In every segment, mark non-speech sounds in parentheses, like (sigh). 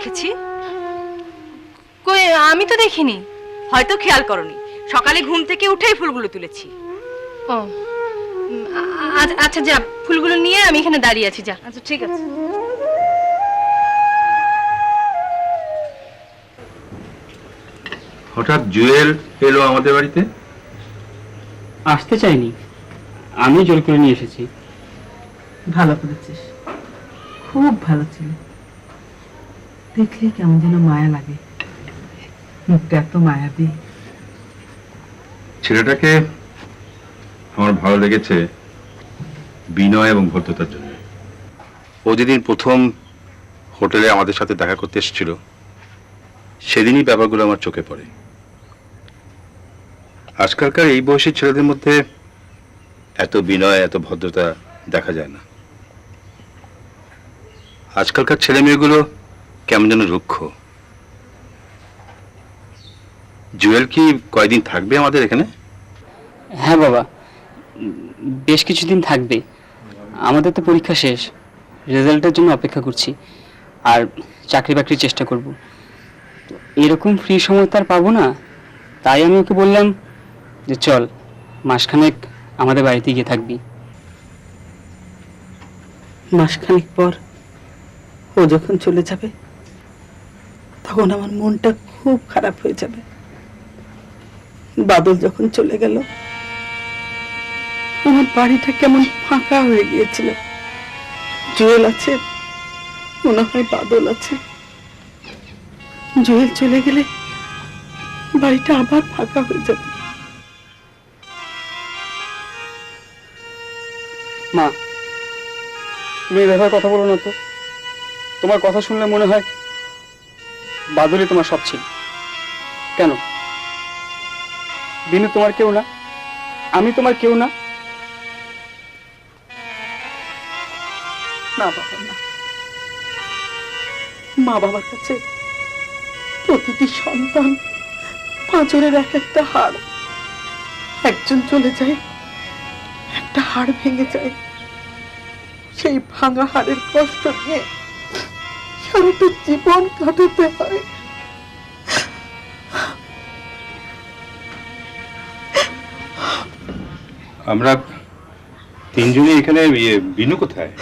রেখেছি কই আমি তো দেখিনি। হয়তো খেয়াল করনি। সকালে ঘুম থেকে উঠেই ফুলগুলো তুলেছি। ও আচ্ছা যা ফুলগুলো নিয়ে আমি এখানে দাঁড়িয়ে আছি যা। আচ্ছা ঠিক আছে। হঠাৎ জুয়েল এলো আমাদের বাড়িতে? আসতে চাইনি। আমি জোর করে নিয়ে এসেছি। ভালো করেছিস। খুব ভালো ছিল। দেখলে কেমন যেন মায়া লাগে। মুখটা এত মায়াবী। ছেলেটাকে আমার ভালো লেগেছে বিনয় এবং ভদ্রতার জন্য। ও যেদিন প্রথম হোটেলে আমাদের সাথে দেখা করতে এসেছিল সেদিনই ব্যাপারগুলো আমার চোখে পড়ে। আজকালকার এই বয়সী ছেলেদের মধ্যে এত বিনয় এত ভদ্রতা দেখা যায় না। আজকালকার ছেলে মেয়েগুলো কেমন যেন রুক্ষ। জুয়েল কি কয়দিন থাকবে আমাদের এখানে? হ্যাঁ বাবা বেশ কিছুদিন থাকবে। আমাদের তো পরীক্ষা শেষ রেজাল্টের জন্য অপেক্ষা করছি আর চাকরি বাকরির চেষ্টা করব। এরকম ফ্রি সময় তো আর পাবো না তাই আমি ওকে বললাম যে চল মাসখানেক আমাদের বাড়িতে গিয়ে থাকবি। মাসখানেক পর ও যখন চলে যাবে তখন আমার মনটা খুব খারাপ হয়ে যাবে। বাদল যখন চলে গেল, আমার বাড়িটা কেমন ফাঁকা হয়ে গিয়েছিল। জুয়েল আছে, মনে হয় বাদল আছে। জুয়েল চলে গেলে বাড়িটা আবার ফাঁকা হয়ে যাবে। মা, তুমি ব্যাপারে কথা বলো না তো। তোমার কথা শুনলে মনে হয় বাদলই তোমার সব ছিল। কেন? বিনু তোমার কেউ না? আমি তোমার কেউ না, বাবা, না। মা বাবার কাছে প্রতিটি সন্তান পাঁচরের এক একটা হাড়। একজন চলে যায়, একটা হাড় ভেঙে যায়। সেই ভাঙা হাড়ের কষ্ট নিয়ে সারাটা জীবন কাটাতে হয়। আমরা তিনজনই এখানে ইয়ে বিনু কোথায়?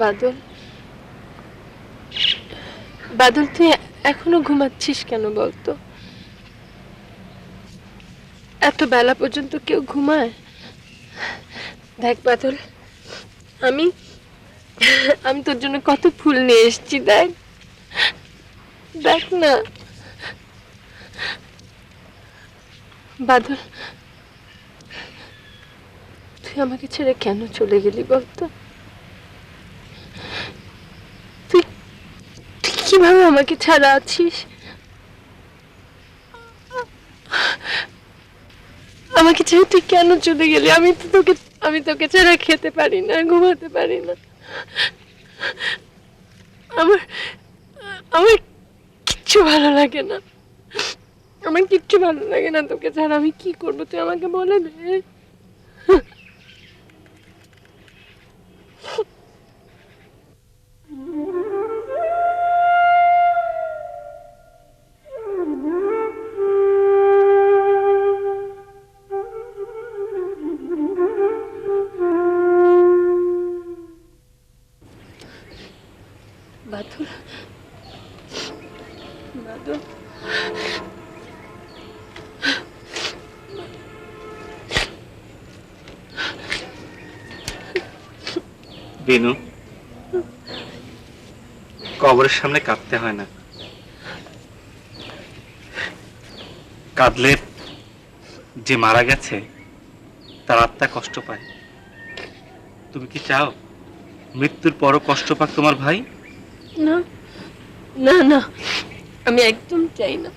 বাদল। বাদল তুই এখনও ঘুমাচ্ছিস কেন বলতো? এত বেলা পর্যন্ত কেউ ঘুমায়? দেখ বাদল আমি আমি তোর জন্য কত ফুল নিয়ে এসেছি, দেখ। দেখ না। বাদল, তুই আমাকে ছেড়ে কেন চলে গেলি বলতো? তুই তুই কীভাবে আমাকে ছাড়া আছিস? আমাকে ছেড়ে তুই কেন চলে গেলি? আমি তো তোকে, আমি তোকে ছাড়া খেতে পারি না, ঘুমাতে পারি না। আমার আমার কিচ্ছু ভালো লাগে না। আমার কিচ্ছু ভালো লাগে না তোকে ছাড়া। আমি কি করব? তুই আমাকে বলে দে। বাদল (laughs) বিনু কবরের সামনে কাঁদতে হয় না। কাঁদলে যে মারা গেছে, তার আত্মা কষ্ট পায়। তুমি কি চাও মৃত্যুর পরও কষ্ট পাক তোমার ভাই? না না না, আমি একদম চাই না।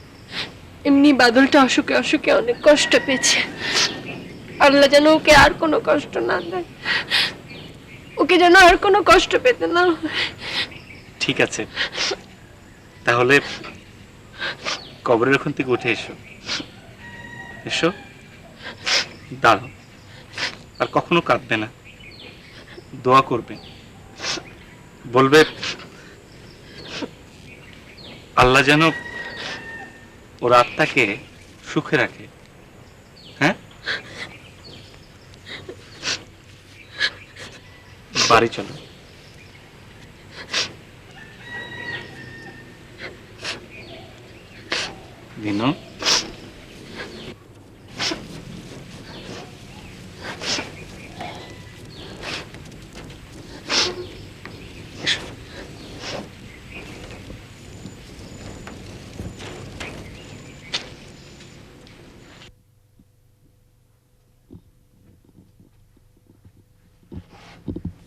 এমনি বাদলটা অসুখে অসুখে অনেক কষ্ট পেয়েছে। আল্লাহ যেন ওকে আর কোনো কষ্ট না দেয়। ওকে যেন আর কোনো কষ্ট পেতে না ঠিক আছে। তাহলে কবরের ওখান থেকে উঠে এসো। এসো। দাঁড়াও। আর কখনো কাঁদবে না। দোয়া করবে। বলবে, আল্লাহ যেন ওর আত্মাকে সুখে রাখে হ্যাঁ বাড়ি চলো দিনু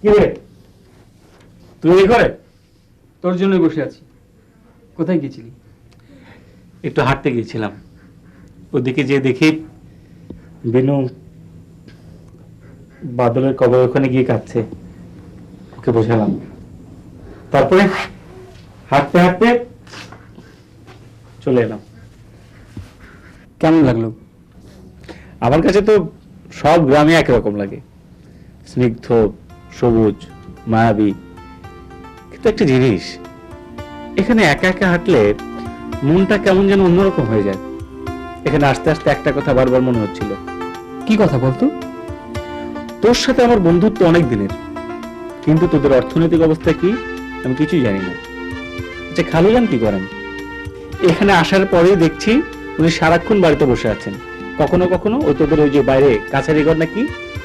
কি রে? তুই এই ঘরে? তোর জন্যই বসে আছি। কোথায় গেছিলি একটু হাঁটতে গিয়েছিলাম। ওদিকে যে দেখি বেনু বাদলের কবর ওখানে গিয়ে কাঁদছে। ওকে বোঝালাম। তারপরে হাঁটতে হাঁটতে চলে এলাম। কেমন লাগল? আমার কাছে তো সব গ্রামে একরকম লাগে। স্নিগ্ধ সবুজ, মায়াবী। কিন্তু একটা জিনিস, এখানে একা একা হাঁটলে মনটা কেমন যেন অন্যরকম হয়ে যায়। এখানে আস্তে আস্তে একটা কথা বারবার মনে হচ্ছিল। কি কথা বলতো? তোর সাথে আমার বন্ধুত্ব অনেক দিনের, কিন্তু তোদের অর্থনৈতিক অবস্থা কি, আমি কিছুই জানি না। আচ্ছা খালুজান কি করেন? এখানে আসার পরেই দেখছি উনি সারাক্ষণ বাড়িতে বসে আছেন। কখনো কখনো ওই তোদের ওই যে বাইরে কাছারি ঘর নাকি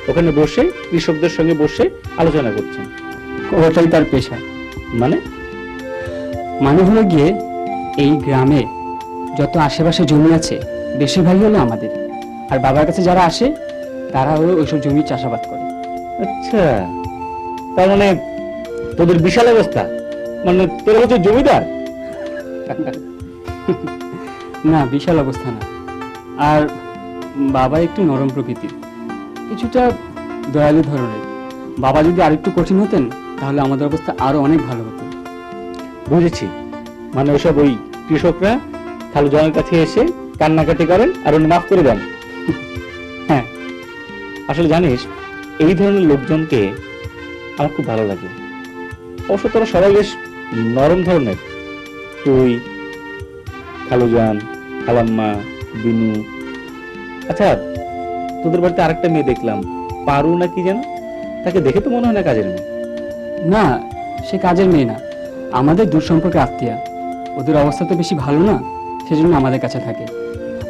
ওখানে বসে কৃষকদের সঙ্গে বসে আলোচনা করছেন। ওটাই তার পেশা। মানে? মানে হলো গিয়ে এই গ্রামে যত আশেপাশে জমি আছে বেশিরভাগই হলো আমাদের। আর বাবার কাছে যারা আসে তারা হলো ওইসব জমি চাষাবাদ করে। আচ্ছা। তার মানে তোদের বিশাল অবস্থা। মানে তোর হচ্ছে জমিদার? না বিশাল অবস্থা না। আর বাবা একটু নরম প্রকৃতির। কিছুটা দয়ালু ধরনের। বাবা যদি আরেকটু কঠিন হতেন তাহলে আমাদের অবস্থা আরও অনেক ভালো হতো। বুঝেছি। মানে ওসব ওই কৃষকরা খালু জনের কাছে এসে কান্নাকাটি করেন আর উনি মাফ করে দেন। (laughs) হ্যাঁ। আসলে জানিস এই ধরনের লোকজনকে আমার খুব ভালো লাগে। অবশ্য তারা সবাই বেশ নরম ধরনের। তুই খালুজান খালাম্মা বিনু। আচ্ছা তোদের বাড়িতে আরেকটা মেয়ে দেখলাম। পারু না কি যেন? তাকে দেখে তো মনে হয় না কাজের মেয়ে। না সে কাজের মেয়ে না। আমাদের দূর সম্পর্কে আত্মীয়া। ওদের অবস্থা তো বেশি ভালো না সেজন্য আমাদের কাছে থাকে।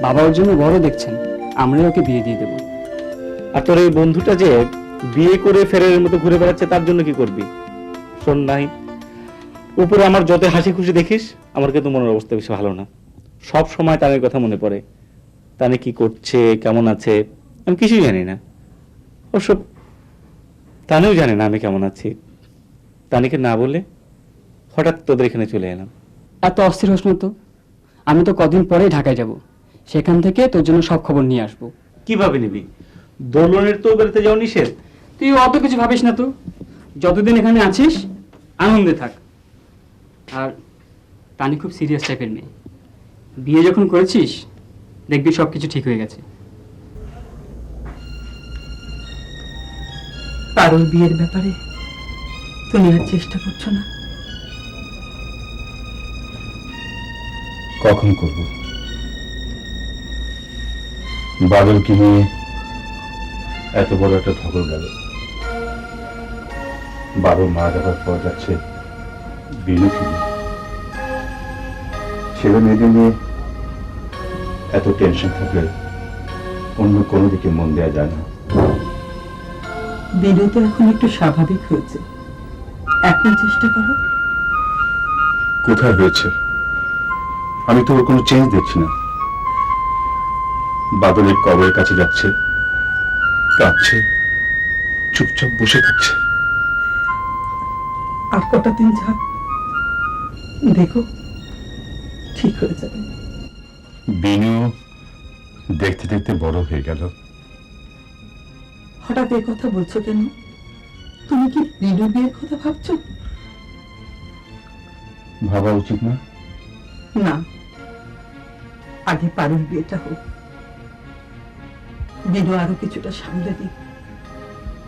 বাবা ওর জন্য বড় দেখছেন আমরাই ওকে বিয়ে দিয়ে দেবো। আর তোর এই বন্ধুটা যে বিয়ে করে ফেরের মতো ঘুরে বেড়াচ্ছে তার জন্য কি করবি? শোন নাই উপরে আমার যত হাসি খুশি দেখিস আমার কিন্তু মনের অবস্থা বেশি ভালো না। সব সময় তানের কথা মনে পড়ে। তানে কি করছে কেমন আছে আমি কিছুই জানি না। অবশ্য তানেও জানে না আমি কেমন আছি। তানিকে না বলে হঠাৎ তোদের এখানে চলে এলাম। এত অস্থির হোস না তো? আমি তো কদিন পরেই ঢাকায় যাব। সেখান থেকে তোর জন্য সব খবর নিয়ে আসব। কীভাবে নিবি? দোলনের তো বেরোতে যাও নিষেধ। তুই অত কিছু ভাবিস না তো? যতদিন এখানে আছিস আনন্দে থাক। আর তানি খুব সিরিয়াস টাইপের মেয়ে। বিয়ে যখন করেছিস দেখবি সব কিছু ঠিক হয়ে গেছে। পারুল বিয়ের ব্যাপারে তুমি আর চেষ্টা করছ না? কখন করব? বাদলকে নিয়ে এত বড় একটা ধকল গেল? বাদল মারা যাবার পর যাচ্ছে নিয়ে। ছেলে মেয়েদের নিয়ে এত টেনশন থাকলে অন্য কোনো দিকে মন দেওয়া যায় না। বিনু তো এখন একটু স্বাভাবিক হয়েছে। এখন চেষ্টা করো। কোথায় হয়েছে? আমি তো ওর কোনো চেঞ্জ দেখছি না। বাদলের কবরের কাছে যাচ্ছে কাঁদছে চুপচাপ বসে থাকছে। আর কটা দিন যাক দেখো ঠিক হয়ে যাবে। বিনু দেখতে দেখতে বড় হয়ে গেল। হঠাৎ এই কথা বলছো কেন? তুমি কি বিনু বিয়ের কথা ভাবছ? ভাবা উচিত না। না। আগে পারুল বিয়েটা হোক। বিনু আরও কিছুটা সামলে দিক।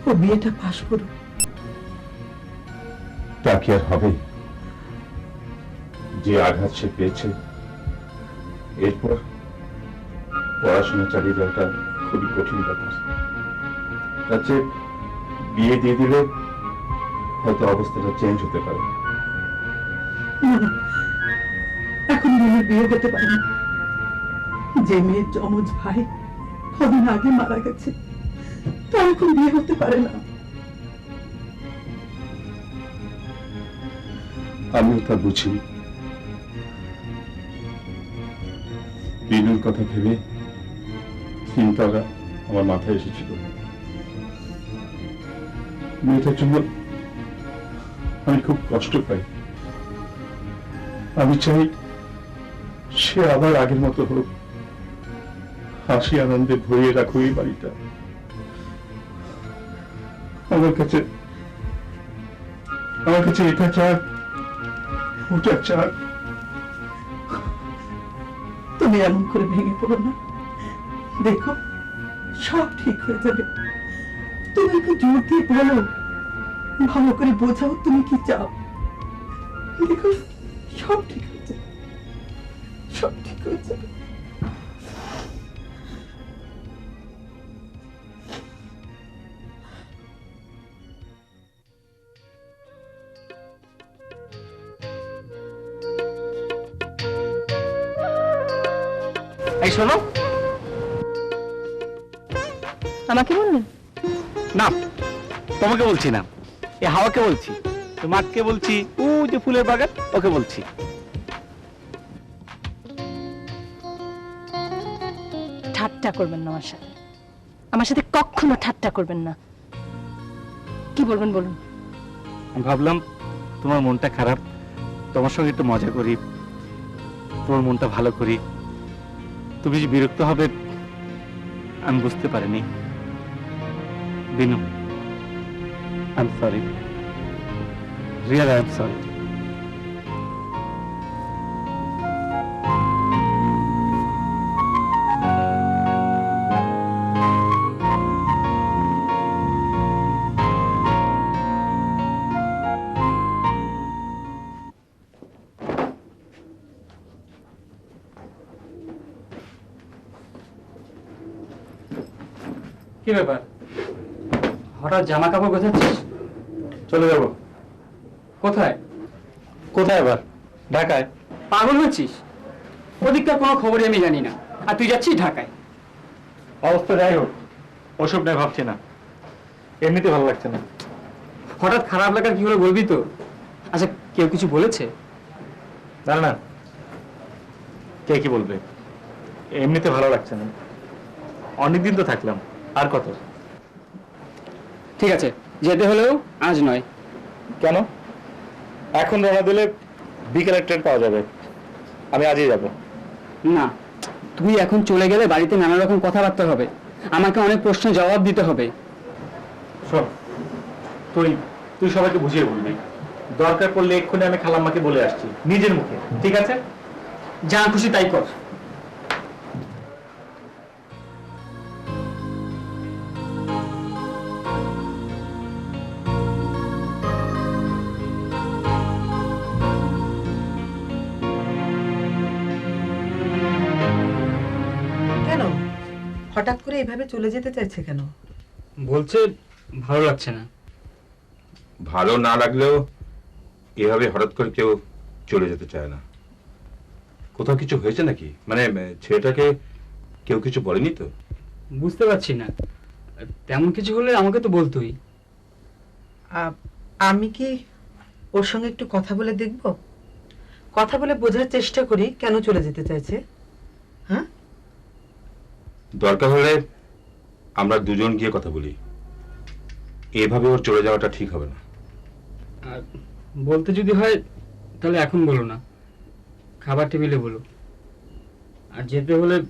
ও বিয়েটা পাশ করুক। তা কি আর হবে? যে আঘাত সে পেয়েছে এরপর পড়াশোনা চালিয়ে যাওয়াটা খুবই কঠিন ব্যাপার। তার চেয়ে বিয়ে দিয়ে দিলে হয়তো অবস্থাটা চেঞ্জ হতে পারে। এখন বিয়ে হতে পারে যে মেয়ের যমজ ভাই কদিন আগে মারা গেছে তার এখন বিয়ে হতে পারে না। আমিও তা বুঝি। বিনুর কথা ভেবে চিন্তাটা আমার মাথায় এসেছিল। মেয়েটার জন্য আমি খুব কষ্ট পাই। আমি চাই সে আবার আগের মতো হোক। হাসি আনন্দে ভরিয়ে রাখো এই বাড়িটা। আমার কাছে আমার কাছে এটা চার ওটা চার তুমি এমন করে ভেঙে পড়ো না। দেখো, সব ঠিক হয়ে যাবে। তুমি একটু জোর দিয়ে বলো? ভালো করে বোঝাও তুমি কি চাও। দেখো সব ঠিক হয়ে যাবে সব ঠিক হয়ে যাবে এই শোনো। আমাকে বললেন না তোমাকে বলছি না। এ হাওয়াকে বলছি। তো মাঠকে বলছি ও যে ফুলের বাগান ওকে বলছি। ঠাট্টা করবেন না আমার সাথে। আমার সাথে কখনো ঠাট্টা করবেন না। কি বলবেন বলুন? ভাবলাম তোমার মনটা খারাপ তোমার সঙ্গে একটু মজা করি তোমার মনটা ভালো করি। তুমি যে বিরক্ত হবে আমি বুঝতে পারিনি। Binu I'm sorry. Really, I'm sorry. হঠাৎ জামা কাপড় গোছাচ্ছিস চলে যাব। কোথায়? কোথায় আবার? ঢাকায়? পাগল হচ্ছিস? ওদিককার কোনো খবরই আমি জানি না। আর তুই যাচ্ছিস ঢাকায়? অবস্থা যাই হোক ওসব নিয়ে ভাবছি না। এমনিতে ভালো লাগছে না। হঠাৎ খারাপ লাগার কি হলো বলবি তো? আচ্ছা কেউ কিছু বলেছে? না না। কে কি বলবে? এমনিতে ভালো লাগছে না। অনেকদিন তো থাকলাম। আর কত? ঠিক আছে যেতে হলেও আজ নয়। কেন? এখন রওনা দিলে বিকেলের ট্রেন পাওয়া যাবে। আমি আজই যাব। না তুমি এখন চলে গেলে বাড়িতে নানা রকম কথাবার্তা হবে। আমাকে অনেক প্রশ্নের জবাব দিতে হবে। শোন তুই তুই সবাইকে বুঝিয়ে বলবি। দরকার পড়লে এক্ষুনি আমি খালাম্মাকে বলে আসছি নিজের মুখে ঠিক আছে? যা খুশি তাই কর। হঠাৎ করে এভাবে চলে যেতে চাইছে কেন? বলছে ভালো লাগছে না। ভালো না লাগলেও এভাবে হঠাৎ করে কেউ চলে যেতে চায় না। কোথাও কিছু হয়েছে নাকি? মানে ছেলেটাকে কেউ কিছু বলেনি তো? বুঝতে পারছি না। তেমন কিছু হলে আমাকে তো বলতোই। আমি কি ওর সঙ্গে একটু কথা বলে দেখব? কথা বলে বোঝার চেষ্টা করি কেন চলে যেতে চাইছে হ্যাঁ? দরকার হলে আমরা দুজন গিয়ে কথা বলি। এভাবে ওর চলে যাওয়াটা ঠিক হবে না। আর বলতে যদি হয় তাহলে এখন বলো না। খাবার টেবিলে বলো। আর যেতে হলে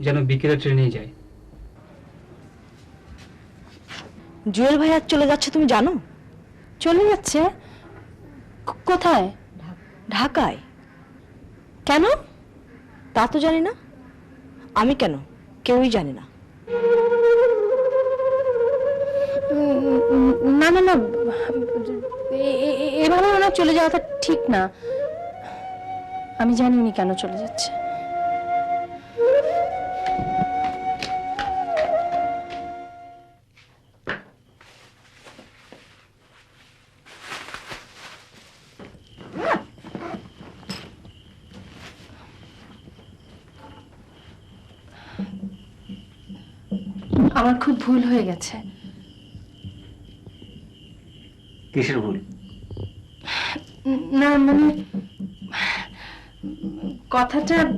যেন বিকেলে ট্রেনেই যায়। জুয়েল ভাই আজ চলে যাচ্ছে তুমি জানো? চলে যাচ্ছে? কোথায়? ঢাকায়। কেন? তা তো জানি না। আমি কেন? কেউই জানে না। না না না এভাবে ওনার চলে যাওয়াটা ঠিক না। আমি জানি উনি কেন চলে যাচ্ছে। আমার খুব ভুল হয়ে গেছে। কিসের ভুল? না মানে কথাটা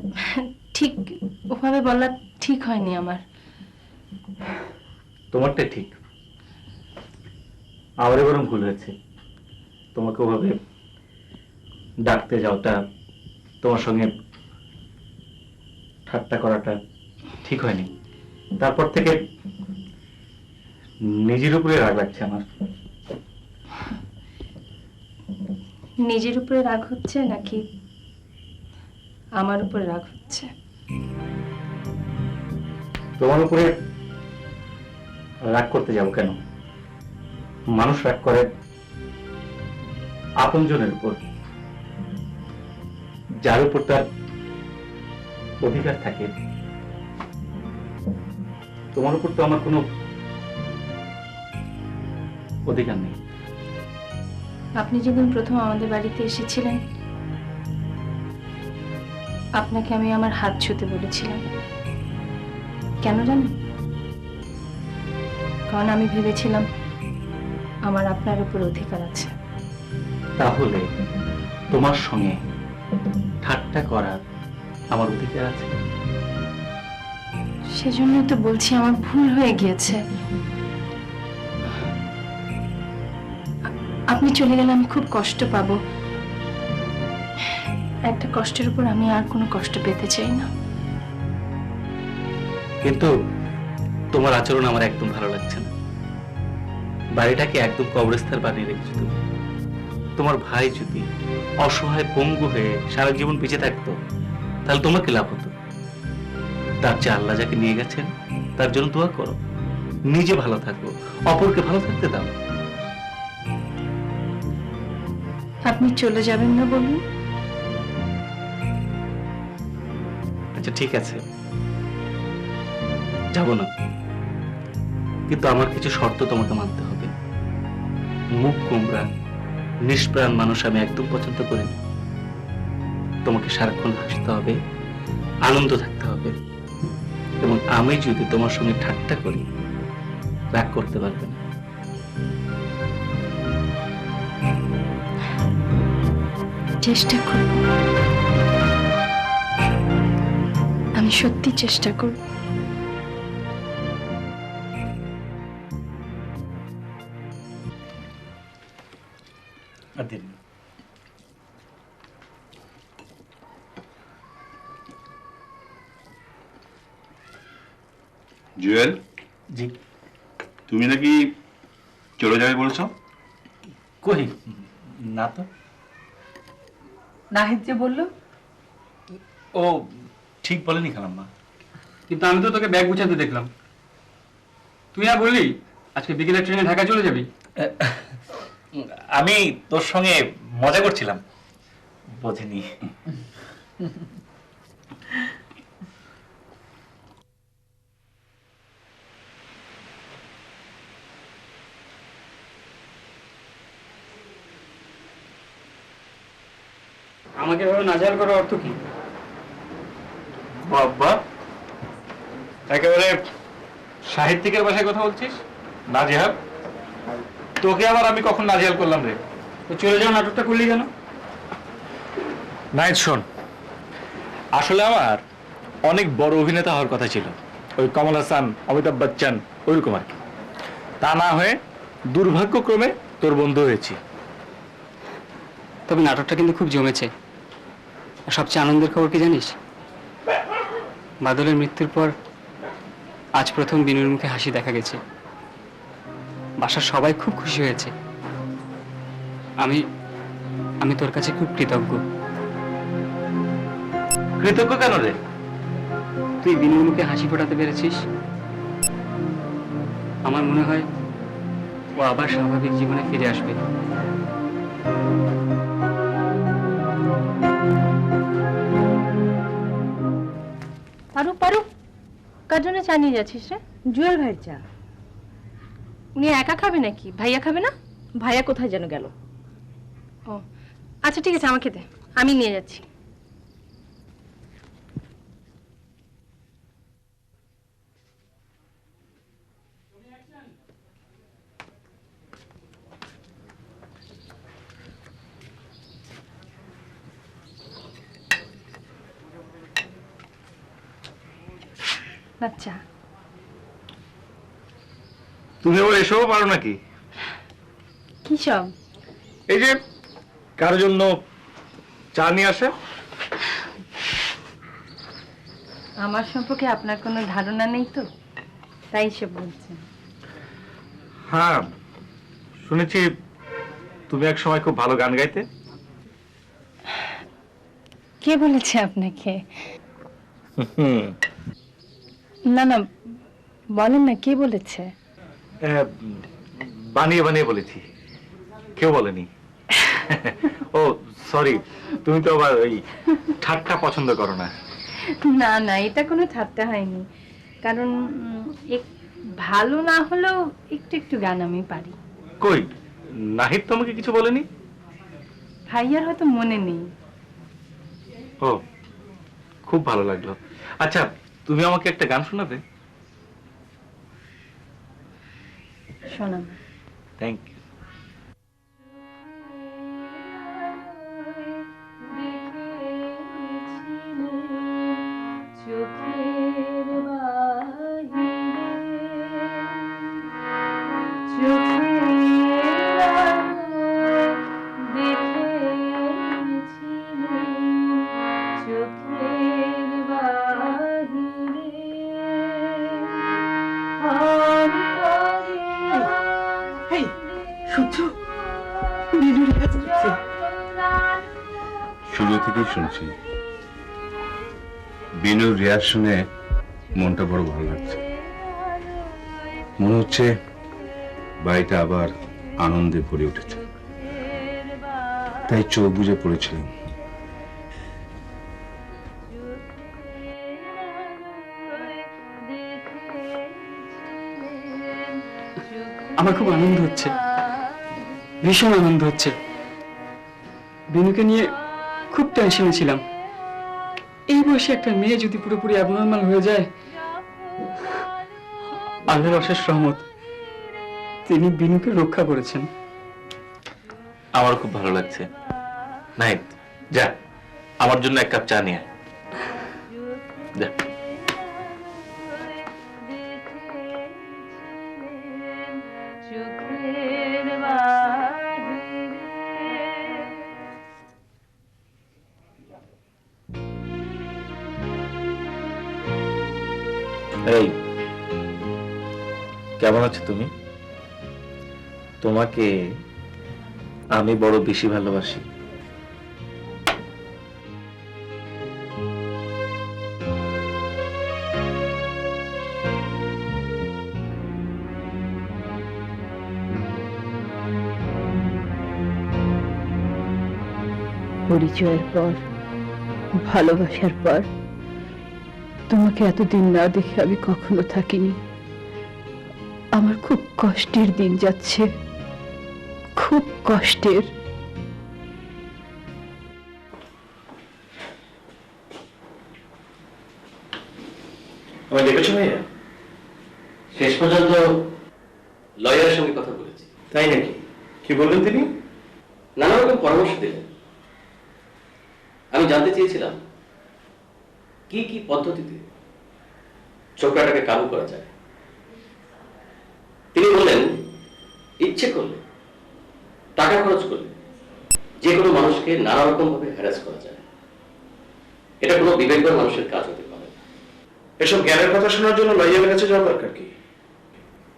ঠিক ওভাবে বলা ঠিক হয়নি আমার। তোমারটাই ঠিক। আমারই বরং ভুল হয়েছে। তোমাকে ওভাবে ডাকতে যাওয়াটা তোমার সঙ্গে ঠাট্টা করাটা ঠিক হয়নি। তারপর থেকে নিজের উপরে রাগ লাগছে আমার। নিজের উপরে রাগ হচ্ছে নাকি আমার উপরে রাগ হচ্ছে? তোমার উপরে রাগ করতে যাব কেন? মানুষ রাগ করে আপনজনের উপর। যার উপর তার অধিকার থাকে। তোমার উপর তো আমার কোনো অধিকার নেই। আপনি যেদিন প্রথম আমাদের বাড়িতে এসেছিলেন আপনাকে আমি আমার হাত ছুতে বলেছিলাম। কেন জানেন? কারণ আমি ভেবেছিলাম আমার আপনার উপর অধিকার আছে। তাহলে তোমার সঙ্গে ঠাট্টা করার আমার অধিকার আছে? সেজন্যই তো বলছি আমার ভুল হয়ে গিয়েছে। আপনি চলে গেলে আমি খুব কষ্ট পাবো। একটা কষ্টের উপর আমি আর কোনো কষ্ট পেতে চাই না। কিন্তু তোমার আচরণ আমার একদম ভালো লাগছে না। বাড়িটাকে একদম কবরস্থান বানিয়ে রেখেছো তুমি। তোমার ভাই যদি অসহায় পঙ্গু হয়ে সারা জীবন বেঁচে থাকতো, তাহলে তোমার কি লাভ হতো? তার চেয়ে আল্লাহ যাকে নিয়ে গেছেন তার জন্য দোয়া করো। নিজে ভালো থাকো অপরকে ভালো থাকতে দাও। আপনি চলে যাবেন না বলুন? আচ্ছা ঠিক আছে। যাব না। কিন্তু আমার কিছু শর্ত তোমাকে মানতে হবে। মুখ কুমড়া নিষ্প্রাণ মানুষ আমি একদম পছন্দ করি না তোমাকে সারাক্ষণ হাসতে হবে আনন্দ থাকতে হবে। এবং আমি যদি তোমার সঙ্গে ঠাট্টা করি, রাগ করতে পারবে না। চেষ্টা করব আমি সত্যি চেষ্টা করব। তুমি নাকি চলে যাবে বলছো? কই? না তো। নাহিদ যে বলল? ও ঠিক বলেনি খালাম্মা। কিন্তু আমি তো তোকে ব্যাগ গুছাতে দেখলাম। তুই না বললি আজকে বিকেলে ট্রেনে ঢাকা চলে যাবি? আমি তোর সঙ্গে মজা করছিলাম। বোঝেনি। আমাকে এভাবে নাজাল করার অর্থ কি? বাবা একেবারে সাহিত্যিকের ভাষায় কথা বলছিস? নাজেহাল? তোকে আবার আমি কখন নাজেহাল করলাম রে? তো চলে যাও নাটকটা করলি কেন? নাইট শোন। আসলে আমার অনেক বড় অভিনেতা হওয়ার কথা ছিল। ওই কমল হাসান অমিতাভ বচ্চন ওইরকম আর কি তা না হয়ে দুর্ভাগ্যক্রমে তোর বন্ধু হয়েছি। তবে নাটকটা কিন্তু খুব জমেছে। সবচেয়ে আনন্দের খবর কি জানিস? বাদলের মৃত্যুর পর আজ প্রথম বিনুর মুখে হাসি দেখা গেছে। বাসার সবাই খুব খুশি হয়েছে। আমি আমি তোর কাছে খুব কৃতজ্ঞ। কৃতজ্ঞ কেন রে? তুই বিনুর মুখে হাসি ফোটাতে পেরেছিস? আমার মনে হয় ও আবার স্বাভাবিক জীবনে ফিরে আসবে। কার জন্য চা নিয়ে যাচ্ছিস রে? জুয়েল ভাইয়ের চা। উনি একা খাবে নাকি? ভাইয়া খাবে না? ভাইয়া কোথায় যেন গেল। ও আচ্ছা ঠিক আছে আমাকে দে। আমি নিয়ে যাচ্ছি। আচ্ছা। তুমি আবার এসবও পারো নাকি? কি সব? এই যে কারোর জন্য চা নিয়ে আসে? আমার সম্পর্কে আপনার কোনো ধারণা নেই তো? তাই সব বলছেন হ্যাঁ শুনেছি তুমি এক সময় খুব ভালো গান গাইতে। কে বলেছে আপনাকে? হুম। না না বলেন না কে বলেছে? বানিয়ে বানিয়ে বলেছি। কেউ বলেনি। ও সরি তুমি তো আবার ওই ঠাট্টা পছন্দ করো না। না না এটা কোনো ঠাট্টা হয়নি। কারণ এক- ভালো না হলেও একটু একটু গান আমি পারি। কই নাহিদ তোমাকে কিছু বলেনি? ভাইয়ার হয়তো মনে নেই। ও খুব ভালো লাগল। আচ্ছা তুমি আমাকে একটা গান শোনাবে? শোনাবো। থ্যাংক ইউ শুনছি। বিনুর রেয়াজ শুনে মনটা বড় ভালো লাগছে। মনে হচ্ছে বাড়িটা আবার আনন্দে ভরে উঠেছে। তাই চোখ বুঝে পড়েছিলাম। আমার খুব আনন্দ হচ্ছে। ভীষণ আনন্দ হচ্ছে। বিনুকে নিয়ে খুব টেনশনে ছিলাম। এই বয়সে একটা মেয়ে যদি পুরোপুরি অ্যাবনর্মাল হয়ে যায়, আল্লাহর অশেষ রহমত, তিনি বিনুকে রক্ষা করেছেন। আমার খুব ভালো লাগছে। নাইট যা, আমার জন্য এক কাপ চা নিয়ে। যা। এই কেমন আছো তুমি? তোমাকে আমি বড় বেশি ভালোবাসি। পরিচয়ের পর ভালোবাসার পর তোমাকে এতদিন না দেখে আমি কখনো থাকিনি। আমার খুব কষ্টের দিন যাচ্ছে। খুব কষ্টের। আমি দেখেছ ভাইয়া? শেষ পর্যন্ত লয়ারের সঙ্গে কথা বলেছি। তাই নাকি? কি বললেন তিনি? নানা রকম পরামর্শ দিলেন। আমি জানতে চেয়েছিলাম কি কি পদ্ধতিতে? ছোকরাটাকে কাবু করা যায়? তিনি বললেন ইচ্ছে করলে টাকা খরচ করলে যে কোনো মানুষকে নানা রকম ভাবে হ্যারাস করা যায়। এটা কোনো বিবেকবান মানুষের কাজ হতে পারে এসব জ্ঞানের কথা শোনার জন্য লইয়ারের কাছে যাওয়া দরকার কি?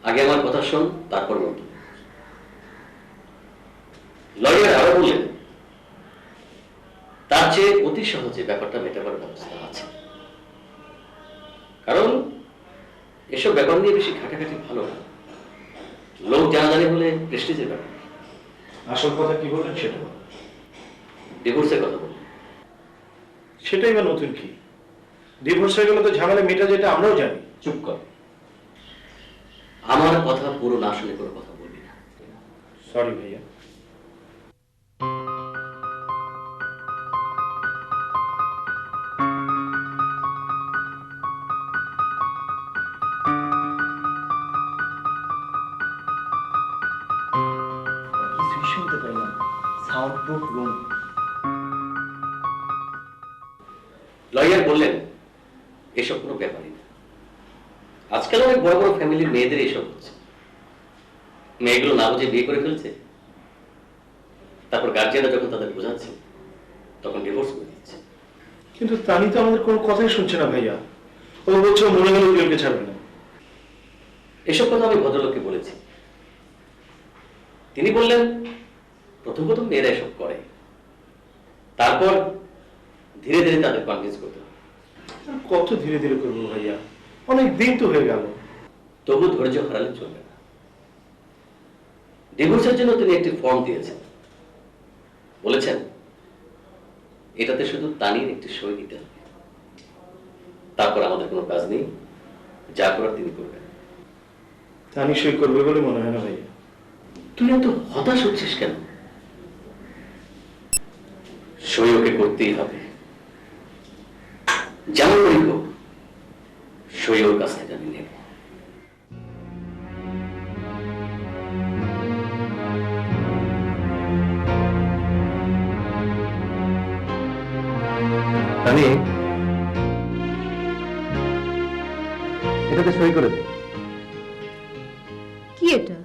আগে আমার কথা শোন তারপর মন্তব্য লয়ার আরও বললেন তার চেয়ে অতি সহজে ব্যাপারটা মেটাবার ব্যবস্থা আছে। কারণ এসব ব্যাপার নিয়ে বেশি ঘাটাঘাটি ভালো না। লোক জানাজানি হলে প্রেস্টিজের ব্যাপার। আসল কথা কি বললেন সেটা। ডিভোর্সের কথা বলুন। সেটাই বা নতুন কি? ডিভোর্স হয়ে গেলে তো ঝামেলা মেটা যেটা আমরাও জানি। চুপ কর। আমার কথা পুরো না শুনে কোনো কথা বলবি না। সরি ভাইয়া। ফ্যামিলির মেয়েদের এসব হচ্ছে। মেয়েগুলো না বুঝে বিয়ে করে ফেলছে। তারপর গার্জিয়ানরা যখন তাদের বোঝাচ্ছে তখন ডিভোর্স করে দিচ্ছে। কিন্তু তানি তো আমাদের কোনো কথাই শুনছে না ভাইয়া। ও বলছে মনে গেলে উকিলকে ছাড়বে না। এসব কথা আমি ভদ্রলোককে বলেছি। তিনি বললেন প্রথম প্রথম মেয়েরা এসব করে। তারপর ধীরে ধীরে তাদের কনভিন্স করতে কত ধীরে ধীরে করব ভাইয়া? অনেক দিন তো হয়ে গেল। তবু ধৈর্য হারালে চলবে না। ডিভোর্সের জন্য তিনি একটি ফর্ম দিয়েছেন। বলেছেন এটাতে শুধু তানির একটি সই দিতে হবে। তারপর আমাদের কোনো কাজ নেই যা করার তিনি করবেন। তানি সই করবে বলে মনে হয় না ভাইয়া। তুই এত হতাশ হচ্ছিস কেন? সই ওকে করতেই হবে। যেমন করি হোক সই ওর কাছ থেকে আমি নেব। তানি এটাতে সই করে কি এটা?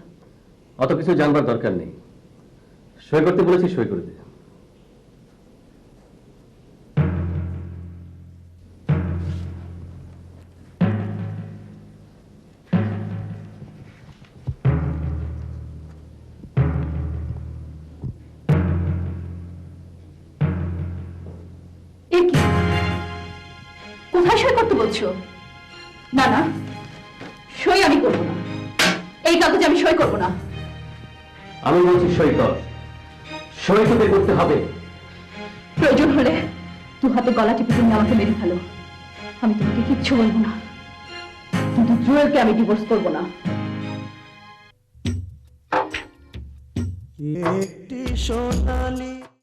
অত কিছু জানবার দরকার নেই। সই করতে বলেছি সই করে দে। বলব না। কিন্তু জুয়েলকে আমি ডিভোর্স করব না। একটি সোনালী